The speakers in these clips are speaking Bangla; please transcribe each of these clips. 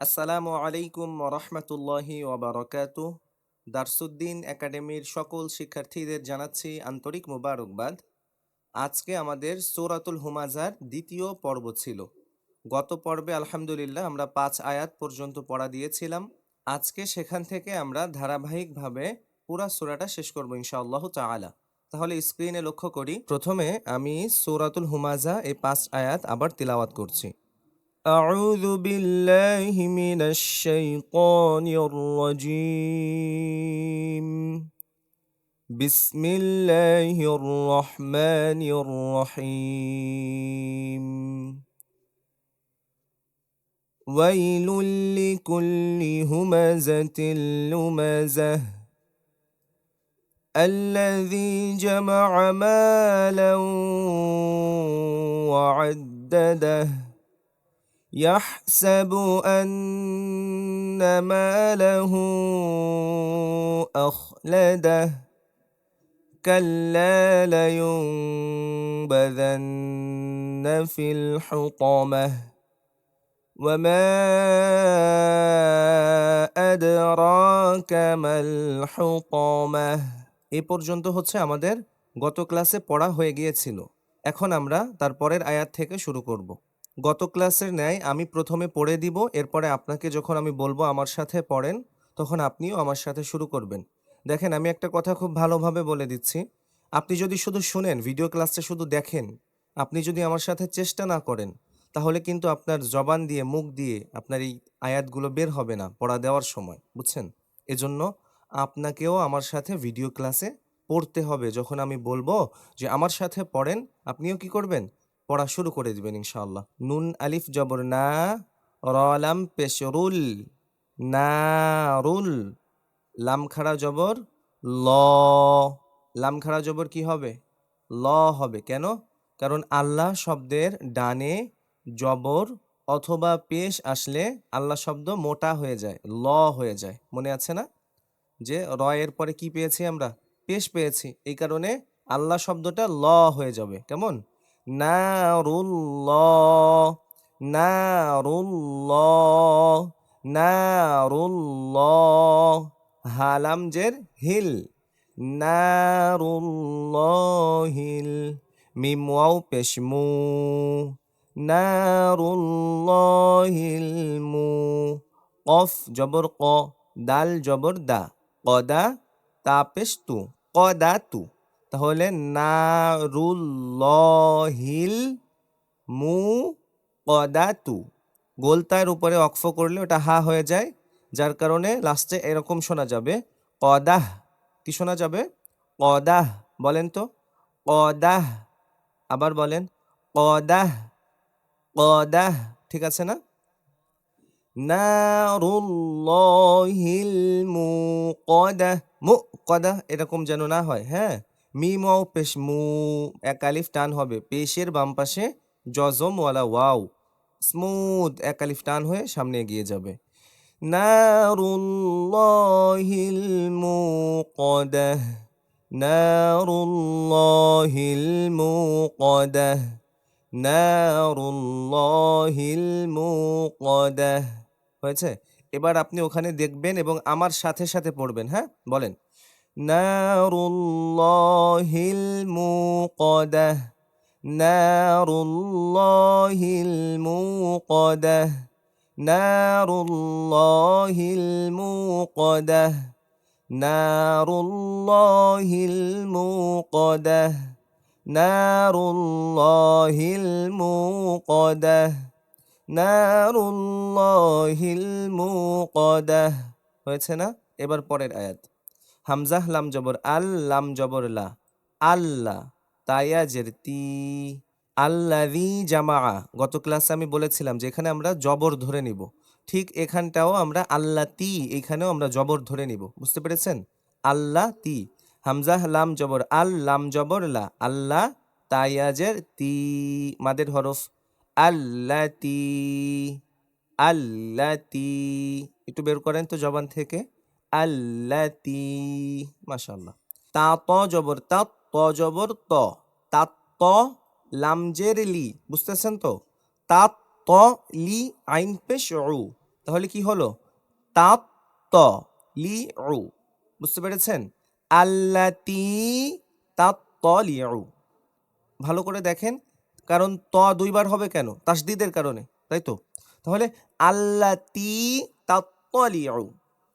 আসসালামু আলাইকুম রহমতুল্লাহি ওবরাকাতু দারসুদ্দিন একাডেমির সকল শিক্ষার্থীদের জানাচ্ছি আন্তরিক মুবারকবাদ। আজকে আমাদের সৌরাতুল হুমাজার দ্বিতীয় পর্ব ছিল। গত পর্বে আলহামদুলিল্লাহ আমরা পাঁচ আয়াত পর্যন্ত পড়া দিয়েছিলাম। আজকে সেখান থেকে আমরা ধারাবাহিকভাবে পুরা সূরাটা শেষ করব ইনশাআল্লাহ তাআলা। তাহলে স্ক্রিনে লক্ষ্য করি, প্রথমে আমি সৌরাতুল হুমাজা এই পাঁচ আয়াত আবার তিলাওয়াত করছি। أعوذ بالله من الشيطان الرجيم. بسم الله الرحمن الرحيم. ويل لكل همزة لمزة. الذي جمع مالا وعدده. يحسب أن ماله أخلده كلا لينبذن في الحطمة وما أدراك ما الحطمة এ পর্যন্ত হচ্ছে আমাদের গত ক্লাসে পড়া হয়ে গিয়েছিল এখন আমরা তার পরের আয়াত থেকে শুরু করব গত ক্লাসের ন্যায় আমি প্রথমে পড়ে দিব, এরপরে আপনাকে যখন আমি বলব আমার সাথে পড়েন, তখন আপনিও আমার সাথে শুরু করবেন। দেখেন, আমি একটা কথা খুব ভালোভাবে বলে দিচ্ছি। আপনি যদি শুধু শুনেন, ভিডিও ক্লাসটা শুধু দেখেন, আপনি যদি আমার সাথে চেষ্টা না করেন, তাহলে কিন্তু আপনার জবান দিয়ে, মুখ দিয়ে আপনার এই আয়াতগুলো বের হবে না, পড়া দেওয়ার সময়, বুঝছেন? এজন্য আপনাকেও আমার সাথে ভিডিও ক্লাসে পড়তে হবে। যখন আমি বলব যে আমার সাথে পড়েন, আপনিও কি করবেন? পড়া শুরু করে দিবেন ইনশাআল্লাহ। নুন, আলিফ, জবর, না, রলাম, পেশরুল না রুল লাম খাড়া জবর, ল। লাম খাড়া জবর কি হবে? ল হবে। কেন? কারণ আল্লাহ শব্দের ডানে জবর অথবা পেশ আসলে আল্লাহ শব্দ মোটা হয়ে যায়, ল হয়ে যায়। মনে আছে না? যে র এর পরে কি পেয়েছি আমরা? পেশ পেয়েছি। এই কারণে আল্লাহ শব্দটা ল হয়ে যাবে। কেমন? নারুল্লাহ নারুল্লাহ হালাম হিল, নারুল্লাহিল। মিম ওয়াও পেশ মু, নারুল্লাহিল কফ জবর ক, দাল জবর দা কদা তা পেশ তু কদা তু। তাহলে নারুল্লহিল মু কদাতু। গোলতার উপরে অক্ফ করলে ওটা হা হয়ে যায়, যার কারণে লাস্টে এরকম শোনা যাবে, কদাহ, কি শোনা যাবে? কদাহ, বলেন তো? কদাহ, আবার বলেন, কদাহ কদাহ, ঠিক আছে না? নারুল্লহিল মুকদাহ মুকদাহ এরকম যেন না হয় হ্যাঁ? মিম ওয়াও পেশ মু এক আলিফ টান হবে। পেশের বাম পাশে জজম ওয়ালা ওয়াও। স্মুথ এক আলিফ টান হয়ে সামনে এগিয়ে যাবে। নারুল্লাহিল মুকদাহ নারুল্লাহিল মুকদাহ নারুল্লাহিল মুকদাহ। হয়েছে? এবার আপনি ওখানে দেখবেন এবং আমার সাথে সাথে পড়বেন হ্যাঁ? বলেন। নারুল্লাহিল মুকদাহ নারুল্লাহিল মুকদাহ নারুল্লাহিল মুকদাহ নারুল্লাহিল মুকদাহ নারুল্লাহিল মুকদাহ নারুল্লাহিল মুকদাহ হয়েছে না? এবার পরের আয়াত। হামজাহ লাম জবর আল লাম জবর লা। আল্লাহ তায়াজের তি আল্লাহি জামা গত ক্লাসে আমি বলেছিলাম যে এখানে আমরা জবর ধরে নিব। ঠিক এখানটাও আমরা আল্লাহ তি, এখানেও আমরা জবর ধরে নিব। বুঝতে পেরেছেন? আল্লাহ তি। হামজাহ লাম জবর আল লাম জবর লা। আল্লাহ তায়াজের তি, মাদের হরফ। আল্লাতি আল্লাতি একটু বের করেন তো জবান থেকে। আল্লাতি, মাশাআল্লাহ। তা ত জবর তা ত জবর ত তা ত লামজের লি, বুঝতেছেন তো? তা ত লি আইন পেশ রু তাহলে কি হলো? তা ত লি উ বুঝতে পেরেছেন? আল্লাতি তা ত লি উ ভালো করে দেখেন, কারণ ত দুইবার হবে কেন? তাসদিদের কারণে, তাই তো? তাহলে আল্লাতি তা ত লি উ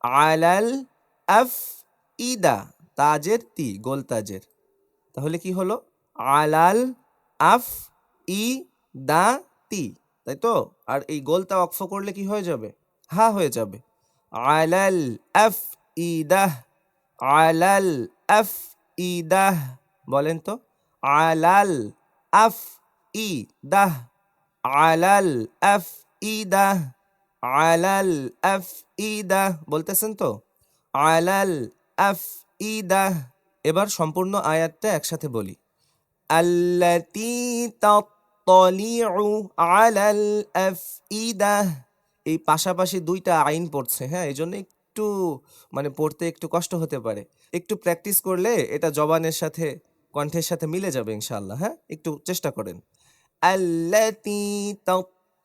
আলাল আফ ইদা, তাজের তি, গোল তাজের। তাহলে কি হলো? আলাল আফ ই দা তি, তাই তো? আর এই গোলটা অক্ফ করলে কি হয়ে যাবে? হা হয়ে যাবে। আলাল আফ ইদাহ আলাল আফ ইদাহ বলেন তো? আলাল আফ ই দাহ আলাল আফ ইদাহ আলাল আফ ইদাহ বলতেছেন তো? আলাল আফ ইদাহ এবার সম্পূর্ণ আয়াতটা একসাথে বলি। আল্লাতি তাত্তালিউ আলাল আফইদাহ এই পাশাপাশি দুইটা আইন পড়ছে হ্যাঁ? এই জন্য একটু মানে পড়তে একটু কষ্ট হতে পারে। একটু প্র্যাকটিস করলে এটা জবানের সাথে, কণ্ঠের সাথে মিলে যাবে ইনশাল্লাহ হ্যাঁ? একটু চেষ্টা করেন। আল্লাতি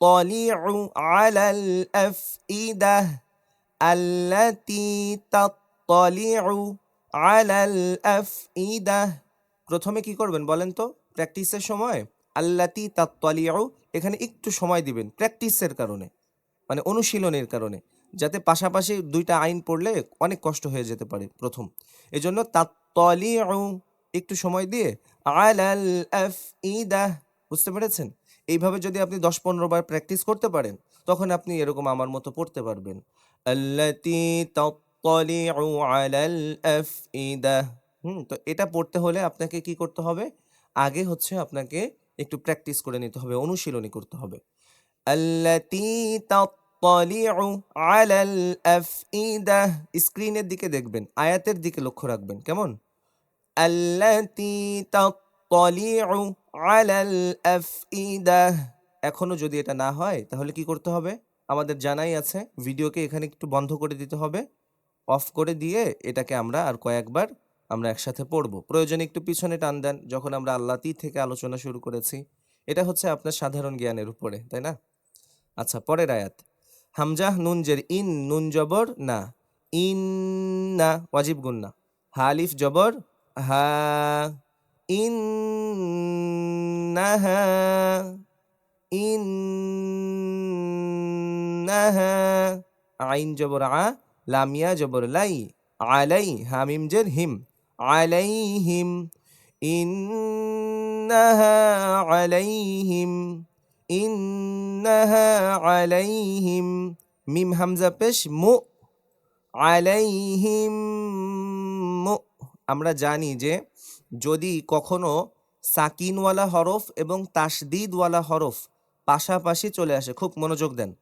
তাত্তালিউ আলাল আফইদাহ আল্লাতি তাত্তালিউ আলাল আফইদাহ প্রথমে কি করবেন বলেন তো? প্র্যাকটিসের সময় আল্লাতি তাত্তালিউ, এখানে একটু সময় দিবেন প্র্যাকটিসের কারণে মানে অনুশীলনের কারণে, যাতে পাশাপাশি দুইটা আইন পড়লে অনেক কষ্ট হয়ে যেতে পারে প্রথম। এজন্য তাত্তালিউ, একটু সময় দিয়ে আলাল আফইদাহ বুঝতে পেরেছেন? এইভাবে যদি আপনি দশ পনেরো বার প্র্যাকটিস করতে পারেন, তখন আপনি এরকম আমার মতো পড়তে পারবেন। হুম, তো এটা পড়তে হলে আপনাকে কি করতে হবে? আগে হচ্ছে আপনাকে একটু প্র্যাকটিস করে নিতে হবে, অনুশীলনী করতে হবে। স্ক্রিনের দিকে দেখবেন, আয়াতের দিকে লক্ষ্য রাখবেন, কেমন? আল্লাতি এখনও যদি এটা না হয়, তাহলে কি করতে হবে? আমাদের জানাই আছে, ভিডিওকে এখানে একটু বন্ধ করে দিতে হবে। অফ করে দিয়ে এটাকে আমরা আর কয়েকবার আমরা একসাথে পড়ব। প্রয়োজনে একটু পিছনে টান দেন, যখন আমরা আল্লাতি থেকে আলোচনা শুরু করেছি। এটা হচ্ছে আপনার সাধারণ জ্ঞানের উপরে, তাই না? আচ্ছা পরের আয়াত। হামজাহ নুনজের ইন, নুন জবর, না। ইন, না, ওয়াজিব গুন্না হালিফ জবর, হা। ইন নাহা আইন জবর আ লামিয়া জবর লাই আলাই হামিম জের হিম আলাইহিম ইন্নাহা আলাইহিম ইন্নাহা আলাইহিম মিম হামজা পেশ মু আলাইহিম মু আমরা জানি যে যদি কখনো সাকিনওয়ালা হরফ এবং তাসদিদওয়ালা হরফ পাশাপাশি চলে আসে, খুব মনোযোগ দেন।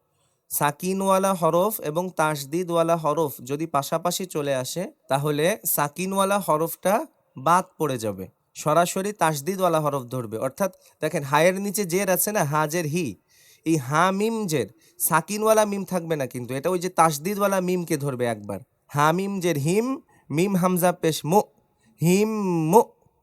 সাকিনওয়ালা হরফ এবং তাসদিদওয়ালা হরফ যদি পাশাপাশি চলে আসে, তাহলে সাকিনওয়ালা হরফটা বাদ পড়ে যাবে। সরাসরি তাসদিদওয়ালা হরফ ধরবে। অর্থাৎ দেখেন, হায়ের নিচে জের আছে না? হাজের হি। এই হা, মিম, জের। সাকিনওয়ালা মিম থাকবে না কিন্তু, এটা ওই যে তাসদিদওয়ালা মিমকে ধরবে একবার। হা, মিম, জের, হিম, মিম, হামজা, পেশ, মু, হিম, মু।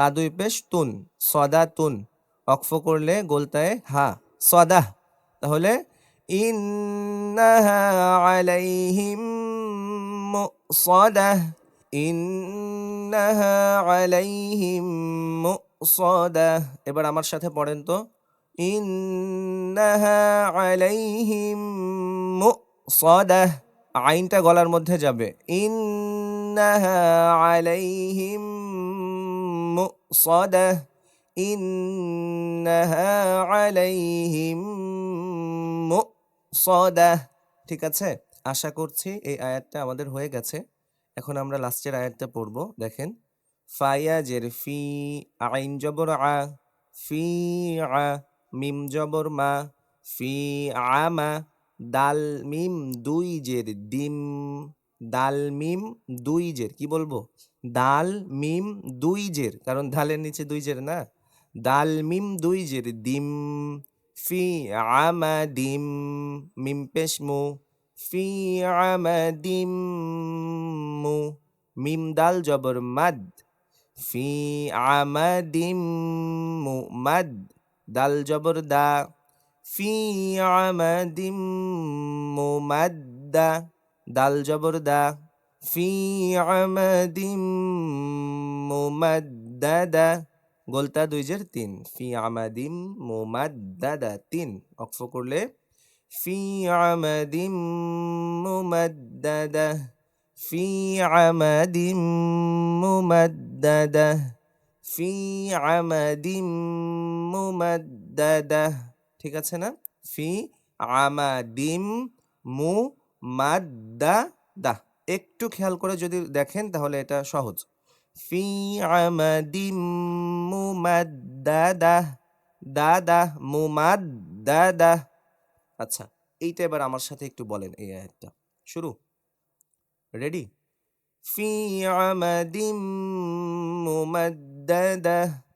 তা দুই পেশ তুন, সদা তুন। অক্ফ করলে গোলতায় হা, সদা। তাহলে আলাইহিম মুসাদাহ এবার আমার সাথে পড়েন তো। সদাহ আইনটা গলার মধ্যে যাবে। ইন্নাহা আলাইহিম মুসদাহ ইন্নাহা আলাইহিম মুসদাহ ঠিক আছে? আশা করছি এই আয়াতটা আমাদের হয়ে গেছে। এখন আমরা লাস্টের আয়াতটা পড়ব। দেখেন, ফায়াজের ফি আইন জবর আ, ফি আ, মিম জবর মা, ফি আমা দাল মিম দুই জের দিম দাল মিম দুই জের, কি বলব? দাল, মিম, দুই জের। কারণ দালের নিচে দুই জের না? দাল, মিম, দুই জের। দিম, ফি আমা দিম মিম পেশমু ফি আমা দিম মু। মিম, দাল, জবর, মাদ। ফি, আমাদিম মু, মাদ। দাল, জবর, দা। ফি, আমাদিম মুমাদ্দা দাল, জবর, দা। ফি আমাদিম মুমাদ্দাদা। গোলতা দুই জের তিন। ফি আমাদিম মুমাদ্দাদা তিন। অক্ফ করলে ফি আমাদিম মুমাদ্দাদা। ফি আমাদিম মুমাদ্দাদা। ফি আমাদিম মুমাদ্দাদা। ঠিক আছে না? ফি আমাদিম দা একটু খেয়াল করে যদি দেখেন তাহলে এটা সহজ। ফি আচ্ছা এইটা এবার আমার সাথে একটু বলেন এই আয়াতটা। শুরু। রেডি ফি আমাদিম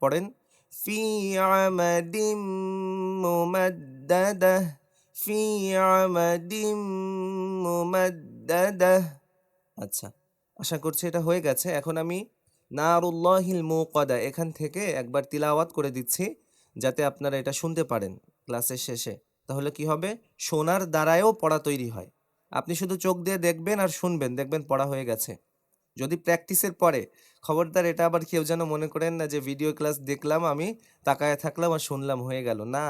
পড়েন। ফি আমাদিম ফি আমাদিম আচ্ছা আশা করছি এটা হয়ে গেছে। এখন আমি নারুল্লাহিল মুকাদা, এখান থেকে একবার তিলাওয়াত করে দিচ্ছি যাতে আপনারা এটা শুনতে পারেন ক্লাসের শেষে। তাহলে কি হবে? শোনার দ্বারায়ও পড়া তৈরি হয়। আপনি শুধু চোখ দিয়ে দেখবেন আর শুনবেন, দেখবেন পড়া হয়ে গেছে। যদি প্র্যাকটিসের পরে, খবরদার, এটা আবার কেউ যেন মনে করেন না যে ভিডিও ক্লাস দেখলাম আমি, তাকায় থাকলাম আর শুনলাম, হয়ে গেল। না,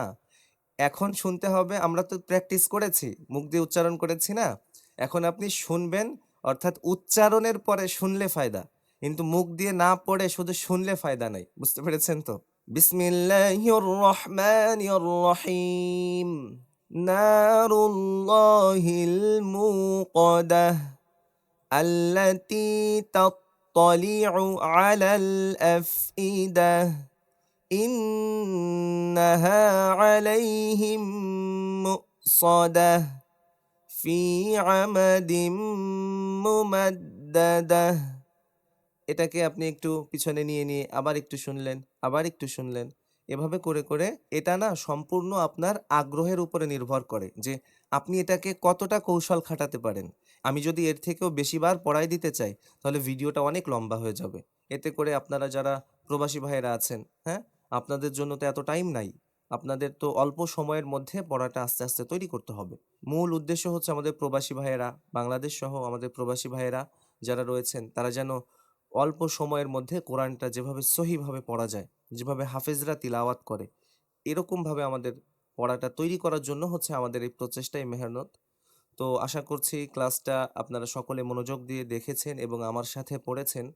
এখন শুনতে হবে, আমরা তো প্র্যাকটিস করেছি, মুখ দিয়ে উচ্চারণ করেছি না। এখন আপনি শুনবেন অর্থাৎ উচ্চারণের পরে শুনলে ফায়দা, কিন্তু মুখ দিয়ে না পড়ে শুধু শুনলে ফায়দা নাই। বুঝতে পেরেছেন তো? বিসমিল্লাহির রহমানির রহিম নারুল্লাহিল মুকাদাহ আল্লাতি তাত্তালিউ আলাল আফইদাহ ইন্নাহা আলাইহিম মুসাদাহ في عمد ممددة এটাকে আপনি একটু পিছনে নিয়ে নিয়ে আবার একটু শুনলেন আবার একটু শুনলেন এভাবে করে করে এটা না সম্পূর্ণ আপনার আগ্রহের উপরে নির্ভর করে যে আপনি এটাকে কতটা কৌশল খাটাতে পারেন আমি যদি এর থেকেও বেশিবার পড়াই দিতে চাই তাহলে ভিডিওটা অনেক লম্বা হয়ে যাবে এতে করে আপনারা যারা প্রবাসী ভাইয়েরা আছেন হ্যাঁ আপনাদের জন্য তো এত টাইম নাই আপনাদের তো অল্প সময়ের মধ্যে পড়াটা আস্তে আস্তে তৈরি করতে হবে। মূল উদ্দেশ্য হচ্ছে আমাদের প্রবাসী ভাইয়েরা, বাংলাদেশ সহ আমাদের প্রবাসী ভাইয়েরা যারা রয়েছেন, তারা যেন অল্প সময়ের মধ্যে কোরআনটা যেভাবে সহিভাবে পড়া যায়, যেভাবে হাফেজরা তিলাওয়াত করে, এরকমভাবে আমাদের পড়াটা তৈরি করার জন্য হচ্ছে আমাদের এই প্রচেষ্টা এই মেহনত। তো আশা করছি ক্লাসটা আপনারা সকলে মনোযোগ দিয়ে দেখেছেন এবং আমার সাথে পড়েছেন।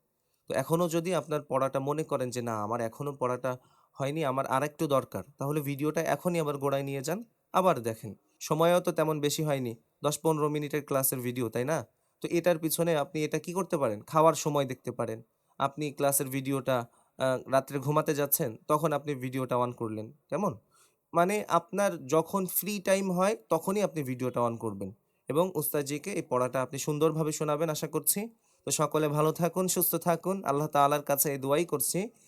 তো এখনও যদি আপনার পড়াটা মনে করেন যে না, আমার এখনও পড়াটা হয়নি, আমার আরেকটু দরকার। তাহলে ভিডিওটা এখনই আবার গোড়ায় নিয়ে যান, আবার দেখেন। সময়ও তো তেমন বেশি হয়নি দশ পনেরো মিনিটের ক্লাসের ভিডিও, তাই না? তো এটার পিছনে আপনি এটা কি করতে পারেন? খাওয়ার সময় দেখতে পারেন। আপনি ক্লাসের ভিডিওটা রাত্রে ঘুমাতে যাচ্ছেন, তখন আপনি ভিডিওটা অন করলেন, কেমন? মানে আপনার যখন ফ্রি টাইম হয়, তখনই আপনি ভিডিওটা অন করবেন। এবং উস্তাদজিকে এই পড়াটা আপনি সুন্দরভাবে শোনাবেন, আশা করছি। তো সকলে ভালো থাকুন, সুস্থ থাকুন। আল্লাহ তাআলার কাছে এই দোয়াই করছি।